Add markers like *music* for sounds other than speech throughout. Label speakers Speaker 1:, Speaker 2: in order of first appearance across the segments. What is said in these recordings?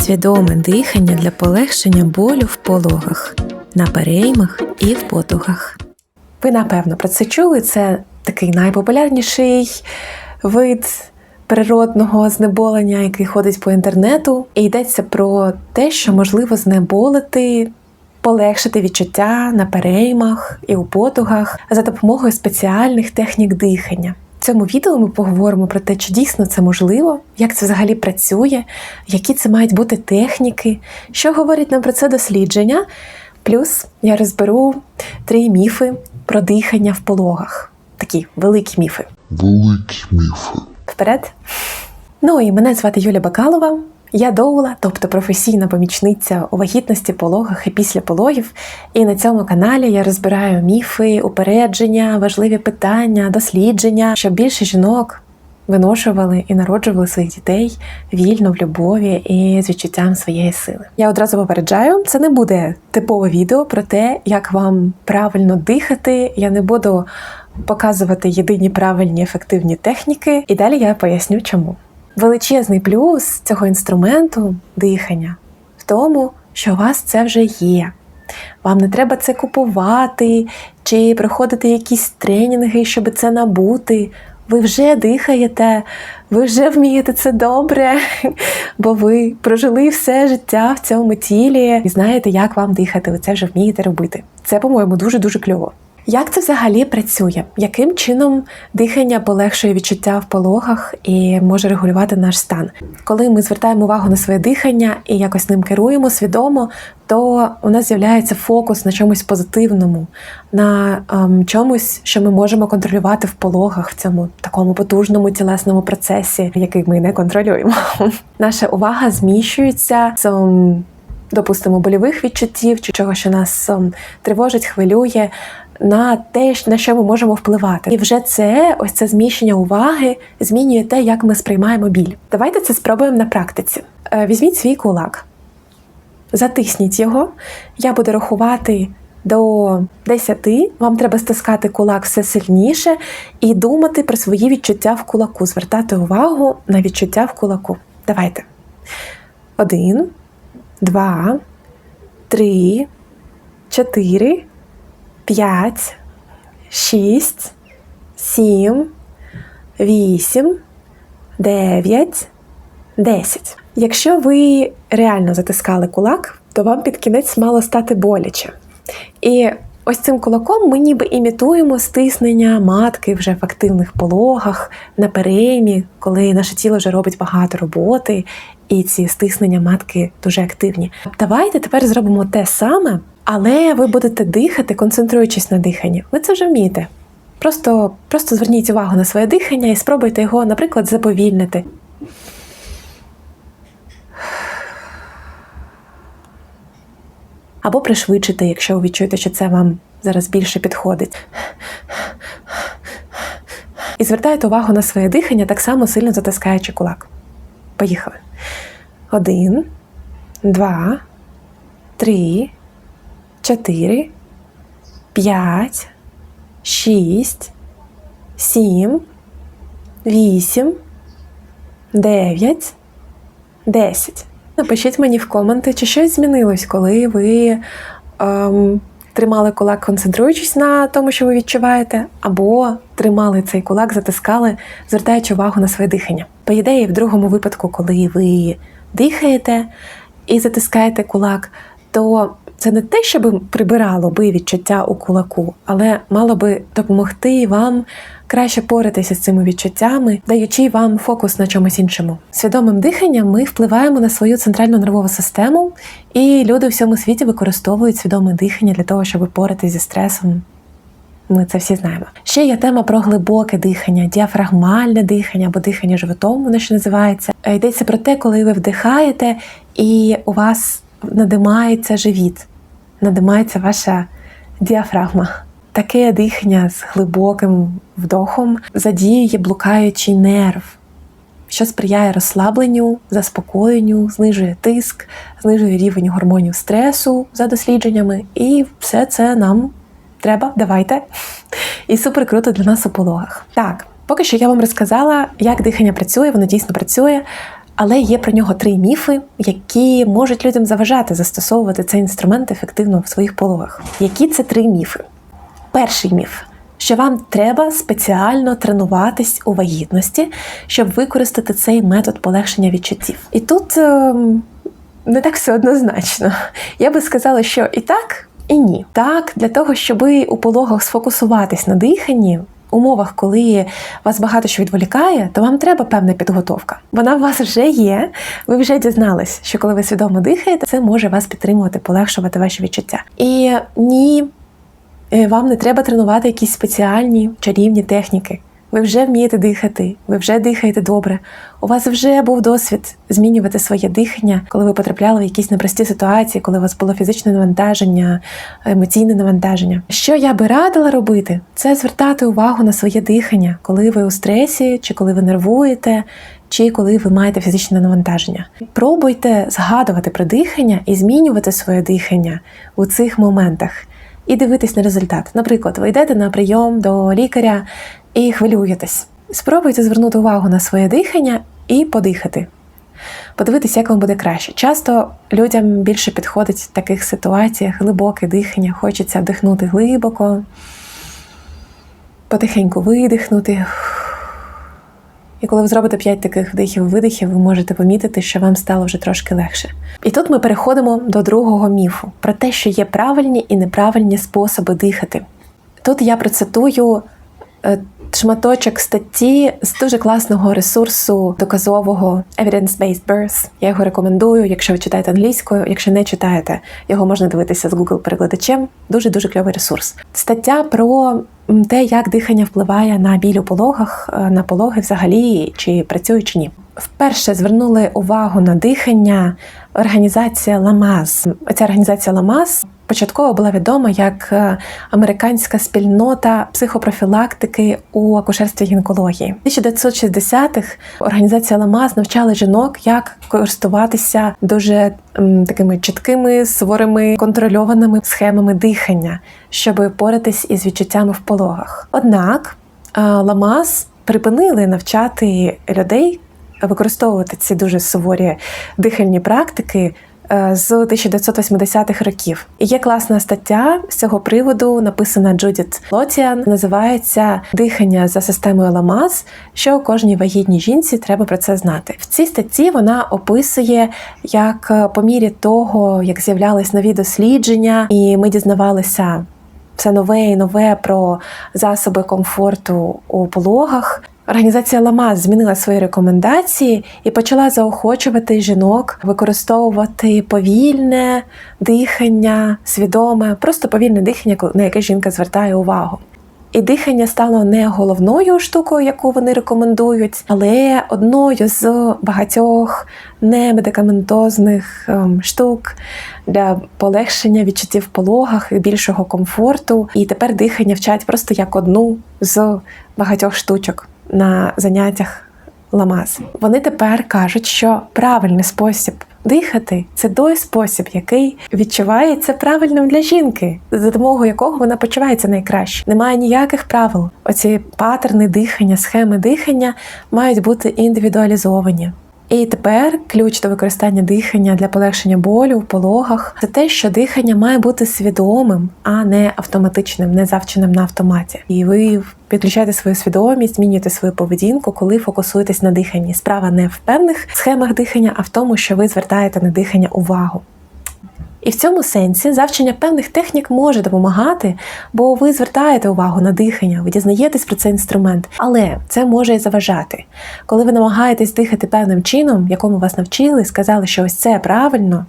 Speaker 1: Свідоме дихання для полегшення болю в пологах, на переймах і в потугах.
Speaker 2: Ви напевно про це чули. Це такий найпопулярніший вид природного знеболення, який ходить по інтернету. І йдеться про те, що можливо знеболити, полегшити відчуття на переймах і у потугах за допомогою спеціальних технік дихання. В цьому відео ми поговоримо про те, чи дійсно це можливо, як це взагалі працює, які це мають бути техніки, що говорять нам про це дослідження. Плюс я розберу три міфи про дихання в пологах. Такі великі міфи.
Speaker 3: Великі міфи.
Speaker 2: Вперед. Ну і мене звати Юля Бакалова. Я доула, тобто професійна помічниця у вагітності, пологах і після пологів. І на цьому каналі я розбираю міфи, упередження, важливі питання, дослідження, щоб більше жінок виношували і народжували своїх дітей вільно в любові і з відчуттям своєї сили. Я одразу попереджаю, це не буде типове відео про те, як вам правильно дихати. Я не буду показувати єдині правильні ефективні техніки, і далі я поясню, чому. Величезний плюс цього інструменту дихання в тому, що у вас це вже є. Вам не треба це купувати чи проходити якісь тренінги, щоб це набути. Ви вже дихаєте, ви вже вмієте це добре, *laughs* бо ви прожили все життя в цьому тілі і знаєте, як вам дихати. Ви це вже вмієте робити. Це, по-моєму, дуже дуже кльово. Як це взагалі працює? Яким чином дихання полегшує відчуття в пологах і може регулювати наш стан? Коли ми звертаємо увагу на своє дихання і якось ним керуємо свідомо, то у нас з'являється фокус на чомусь позитивному, на ем, чомусь, що ми можемо контролювати в пологах в цьому такому потужному тілесному процесі, який ми не контролюємо. *laughs* Наша увага зміщується з допустимо больових відчуттів чи чого, що нас тривожить, хвилює на те, на що ми можемо впливати. І вже це, ось це зміщення уваги, змінює те, як ми сприймаємо біль. Давайте це спробуємо на практиці. Е, Візьміть свій кулак, затисніть його. Я буду рахувати до 10. Вам треба стискати кулак все сильніше і думати про свої відчуття в кулаку, звертати увагу на відчуття в кулаку. Давайте. Один, два, три, чотири. 5, 6, 7, 8, 9, 10. Якщо ви реально затискали кулак, то вам під кінець мало стати боляче. І ось цим кулаком ми ніби імітуємо стиснення матки вже в активних пологах, на переймі, коли наше тіло вже робить багато роботи, і ці стиснення матки дуже активні. Давайте тепер зробимо те саме. Але ви будете дихати, концентруючись на диханні. Ви це вже вмієте. Просто, Просто зверніть увагу на своє дихання і спробуйте його, наприклад, заповільнити. Або пришвидшити, якщо ви відчуєте, що це вам зараз більше підходить. І звертайте увагу на своє дихання, так само сильно затискаючи кулак. Поїхали. Один, два, три. 4, 5, 6, 7, 8, 9, 10. Напишіть мені в коменти, чи щось змінилось, коли ви ем, тримали кулак, концентруючись на тому, що ви відчуваєте, або тримали цей кулак, затискали, звертаючи увагу на своє дихання. По ідеї, в другому випадку, коли ви дихаєте і затискаєте кулак, то це не те, щоб прибирало би відчуття у кулаку, але мало би допомогти вам краще поратися з цими відчуттями, даючи вам фокус на чомусь іншому. Свідомим диханням ми впливаємо на свою центральну нервову систему, і люди в всьому світі використовують свідоме дихання для того, щоб поратися зі стресом. Ми це всі знаємо. Ще є тема про глибоке дихання, діафрагмальне дихання або дихання животом, воно ще називається. Йдеться про те, коли ви вдихаєте, і у вас надимається живіт надимається ваша діафрагма. Таке дихання з глибоким вдохом задіює блукаючий нерв, що сприяє розслабленню, заспокоєнню, знижує тиск, знижує рівень гормонів стресу за дослідженнями, і все це нам треба, давайте. І супер круто для нас у пологах. Так, поки що я вам розказала, як дихання працює, воно дійсно працює. Але є про нього три міфи, які можуть людям заважати застосовувати цей інструмент ефективно в своїх пологах. Які це три міфи? Перший міф. Що вам треба спеціально тренуватись у вагітності, щоб використати цей метод полегшення відчуттів. І тут ем, не так все однозначно. Я би сказала, що і так, і ні. Так, для того, щоб у пологах сфокусуватись на диханні. Умовах, коли вас багато що відволікає, то вам треба певна підготовка. Вона у вас вже є. Ви вже дізнались, що коли ви свідомо дихаєте, це може вас підтримувати, полегшувати ваші відчуття. І ні, е, вам не треба тренувати якісь спеціальні чарівні техніки. Ви вже вмієте дихати, ви вже дихаєте добре. У вас вже був досвід змінювати своє дихання, коли ви потрапляли в якісь непрості ситуації, коли у вас було фізичне навантаження, емоційне навантаження. Що я би радила робити, це звертати увагу на своє дихання, коли ви у стресі, чи коли ви нервуєте, чи коли ви маєте фізичне навантаження. Пробуйте згадувати про дихання і змінювати своє дихання у цих моментах і дивитись на результат. Наприклад, ви йдете на прийом до лікаря і хвилюєтесь. Спробуйте звернути увагу на своє дихання і подихати. Подивитися, як вам буде краще. Часто людям більше підходить в таких ситуаціях глибоке дихання, хочеться вдихнути глибоко, потихеньку видихнути. І коли ви зробите 5 таких вдихів-видихів, ви можете помітити, що вам стало вже трошки легше. І тут ми переходимо до другого міфу про те, що є правильні і неправильні способи дихати. Тут я процитую е, шматочок статті з дуже класного ресурсу доказового Evidence-Based Birth. Я його рекомендую, якщо ви читаєте англійською. Якщо не читаєте, його можна дивитися з Google перекладачем. Дуже дуже кльовий ресурс. Стаття про те, як дихання впливає на біль у пологах, е, на пологи взагалі, чи працює чи ні. Вперше звернули увагу на дихання організація Ламаз. Ця організація Ламаз початково була відома як е, американська спільнота психопрофілактики у акушерстві гінекології. У 1960-х організація Ламаз навчала жінок, як користуватися дуже такими чіткими, суворими, контрольованими схемами дихання, щоб поратись із відчуттями в пологах. Однак е, Ламаз припинили навчати людей використовувати ці дуже суворі дихальні практики е, з 1980-х років. І є класна стаття з цього приводу, написана Джудіт Лотіан. Називається Дихання за системою Ламаз, що кожній вагітній жінці треба про це знати. В цій статті вона описує, як е, по мірі того, як з'являлись нові дослідження, і ми дізнавалися. Все нове і нове про засоби комфорту у пологах. Організація Ламаз змінила свої рекомендації і почала заохочувати жінок використовувати повільне дихання, свідоме, просто повільне дихання, на яке жінка звертає увагу. І дихання стало не головною штукою, яку вони рекомендують, але одною з багатьох немедикаментозних ем, штук для полегшення відчуттів в пологах і більшого комфорту. І тепер дихання вчать просто як одну з багатьох штучок на заняттях ламаз. Вони тепер кажуть, що правильний спосіб дихати це той спосіб, який відчувається правильним для жінки, за допомогою якого вона почувається найкраще. Немає ніяких правил. Оці патерни дихання, схеми дихання мають бути індивідуалізовані. І тепер ключ до використання дихання для полегшення болю в пологах це те, що дихання має бути свідомим, а не автоматичним, не завченим на автоматі. І ви підключаєте свою свідомість, змінюєте свою поведінку, коли фокусуєтесь на диханні. Справа не в певних схемах дихання, а в тому, що ви звертаєте на дихання увагу. І в цьому сенсі завчення певних технік може допомагати, бо ви звертаєте увагу на дихання, ви дізнаєтесь про цей інструмент, але це може і заважати. Коли ви намагаєтесь дихати певним чином, якому вас навчили, сказали, що ось це правильно.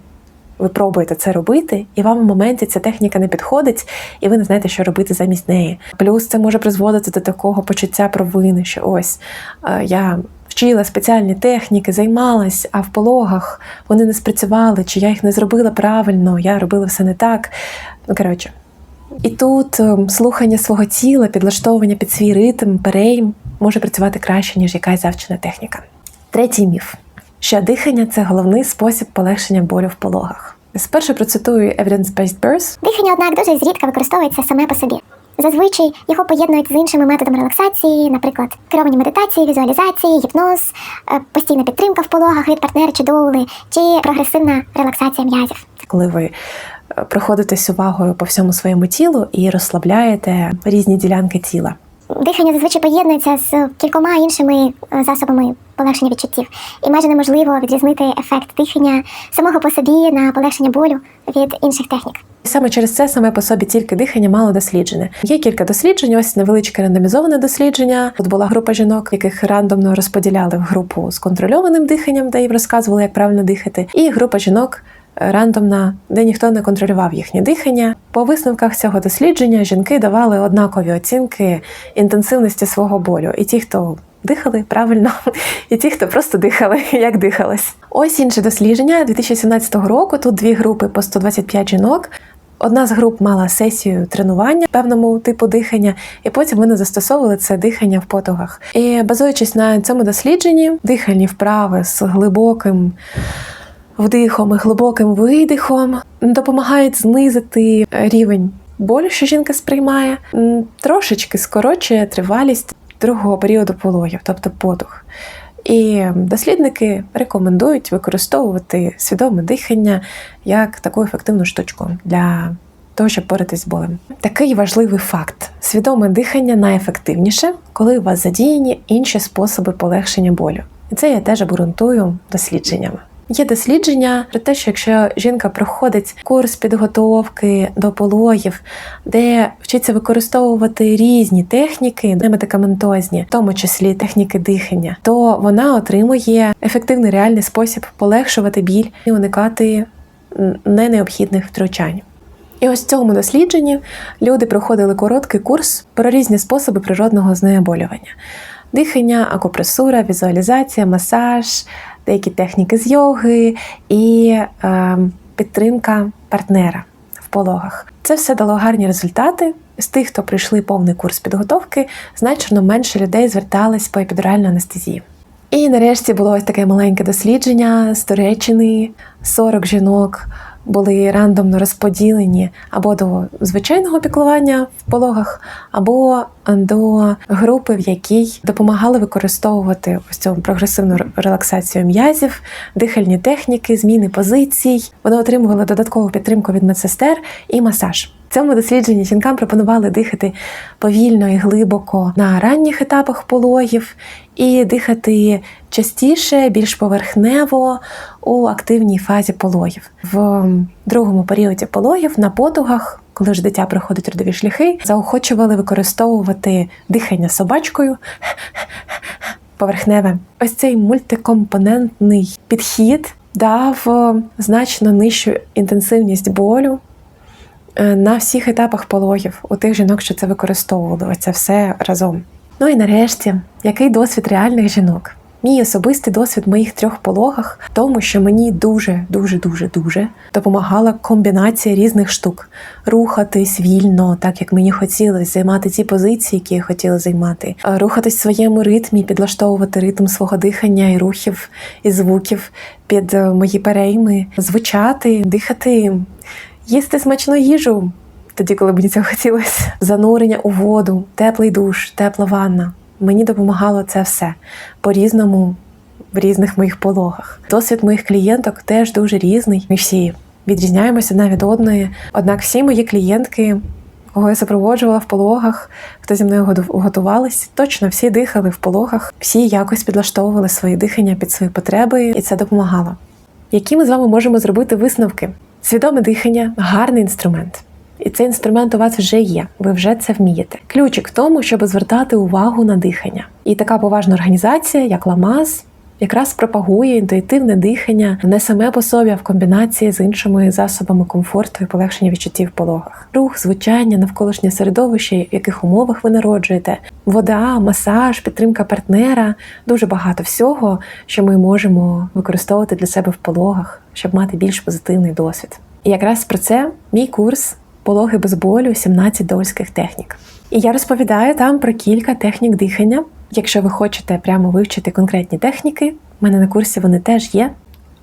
Speaker 2: Ви пробуєте це робити, і вам в моменті ця техніка не підходить, і ви не знаєте, що робити замість неї. Плюс це може призводити до такого почуття провини, що ось е, я вчила спеціальні техніки, займалась, а в пологах вони не спрацювали, чи я їх не зробила правильно, я робила все не так. Ну, коротше. І тут ем, слухання свого тіла, підлаштовування під свій ритм, перейм може працювати краще, ніж якась завчена техніка. Третій міф, що дихання це головний спосіб полегшення болю в пологах. Спершу процитую Evidence-Based Birth.
Speaker 4: Дихання, однак, дуже зрідка використовується саме по собі. Зазвичай його поєднують з іншими методами релаксації, наприклад, керовані медитації, візуалізації, гіпноз, е, постійна підтримка в пологах від партнера чи доули, чи прогресивна релаксація м'язів.
Speaker 2: коли ви е, проходитесь увагою по всьому своєму тілу і розслабляєте різні ділянки тіла.
Speaker 4: Дихання зазвичай поєднується з кількома іншими е, засобами полегшення відчуттів, і майже неможливо відрізнити ефект дихання самого по собі на полегшення болю від інших технік.
Speaker 2: І саме через це саме по собі тільки дихання мало досліджене. Є кілька досліджень, ось невеличке рандомізоване дослідження. Тут була група жінок, яких рандомно розподіляли в групу з контрольованим диханням, де їм розказували, як правильно дихати, і група жінок. е, Рандомна, де ніхто не контролював їхнє дихання. По висновках цього дослідження жінки давали однакові оцінки інтенсивності свого болю. І ті, хто дихали правильно, *laughs* і ті, хто просто дихали, *laughs* як дихалось. Ось інше дослідження 2017 року. Тут дві групи по 125 жінок. Одна з груп мала сесію тренування певному типу дихання, і потім вони застосовували це дихання в потугах. І базуючись на цьому дослідженні, дихальні вправи з глибоким вдихом і глибоким видихом допомагають знизити рівень болю, що жінка сприймає, трошечки скорочує тривалість другого періоду пологів, тобто потуг. І дослідники рекомендують використовувати свідоме дихання як таку ефективну штучку для того, щоб боротись з болем. Такий важливий факт: свідоме дихання найефективніше, коли у вас задіяні інші способи полегшення болю. І це я теж обґрунтую дослідженнями. Є дослідження про те, що якщо жінка проходить курс підготовки до пологів, де вчиться використовувати різні техніки, не медикаментозні, в тому числі техніки дихання, то вона отримує ефективний реальний спосіб полегшувати біль і уникати ненеобхідних втручань. І ось в цьому дослідженні люди проходили короткий курс про різні способи природного знеболювання: дихання, акупресура, візуалізація, масаж, деякі техніки з йоги і е, підтримка партнера в пологах. Це все дало гарні результати. З тих, хто пройшли повний курс підготовки, значно менше людей звертались по епідуральну анестезію. І нарешті було ось таке маленьке дослідження з Туреччини. 40 жінок були рандомно розподілені або до звичайного піклування в пологах, або до групи, в якій допомагали використовувати ось цю прогресивну релаксацію м'язів, дихальні техніки, зміни позицій. Вони отримували додаткову підтримку від медсестер і масаж. Цьому дослідженні жінкам пропонували дихати повільно і глибоко на ранніх етапах пологів і дихати частіше, більш поверхнево у активній фазі пологів. В другому періоді пологів на потугах, коли ж дитя проходить родові шляхи, заохочували використовувати дихання собачкою. Поверхневе. Ось цей мультикомпонентний підхід дав е, значно нижчу інтенсивність болю на всіх етапах пологів у тих жінок, що це використовували. Оце все разом. Ну і нарешті, який досвід реальних жінок? Мій особистий досвід в моїх трьох пологах тому, що мені дуже, дуже, дуже, дуже допомагала комбінація різних штук: рухатись вільно, так як мені хотілося, займати ті позиції, які я хотіла займати, рухатись в своєму ритмі, підлаштовувати ритм свого дихання і рухів і звуків під е, мої перейми, звучати, дихати, їсти смачну їжу. Тоді, коли мені цього хотілося, занурення у воду, теплий душ, тепла ванна. Мені допомагало це все по-різному в різних моїх пологах. Досвід моїх клієнток теж дуже різний. Ми всі відрізняємося одна від одної. Однак всі мої клієнтки, кого я супроводжувала в пологах, хто зі мною готувались, точно всі дихали в пологах, всі якось підлаштовували свої дихання під свої потреби, і це допомагало. Які ми з вами можемо зробити висновки? Свідоме дихання гарний інструмент. І цей інструмент у вас вже є, ви вже це вмієте. Ключик в тому, щоб звертати увагу на дихання. І така поважна організація, як Ламаз, якраз пропагує інтуїтивне дихання не саме по собі, а в комбінації з іншими засобами комфорту і полегшення відчуттів в пологах. Рух, звучання, навколишнє середовище, в яких умовах ви народжуєте, вода, масаж, підтримка партнера дуже багато всього, що ми можемо використовувати для себе в пологах, щоб мати більш позитивний досвід. І якраз про це мій курс Пологи без болю 17 дольських технік. І я розповідаю там про кілька технік дихання. Якщо ви хочете прямо вивчити конкретні техніки, в мене на курсі вони теж є.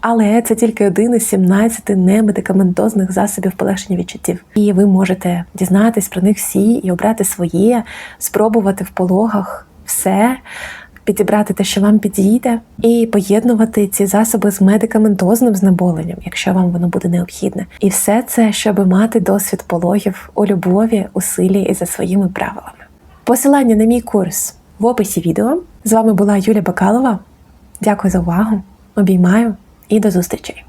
Speaker 2: Але це тільки один із 17 немедикаментозних засобів полегшення відчуттів. І ви можете дізнатись про них всі і обрати своє, спробувати в пологах все, підібрати те, що вам підійде, і поєднувати ці засоби з медикаментозним знеболенням, якщо вам воно буде необхідне. І все це, щоб мати досвід пологів у любові, у силі і за своїми правилами. Посилання на мій курс в описі відео. З вами була Юля Бакалова. Дякую за увагу. Обіймаю і до зустрічей!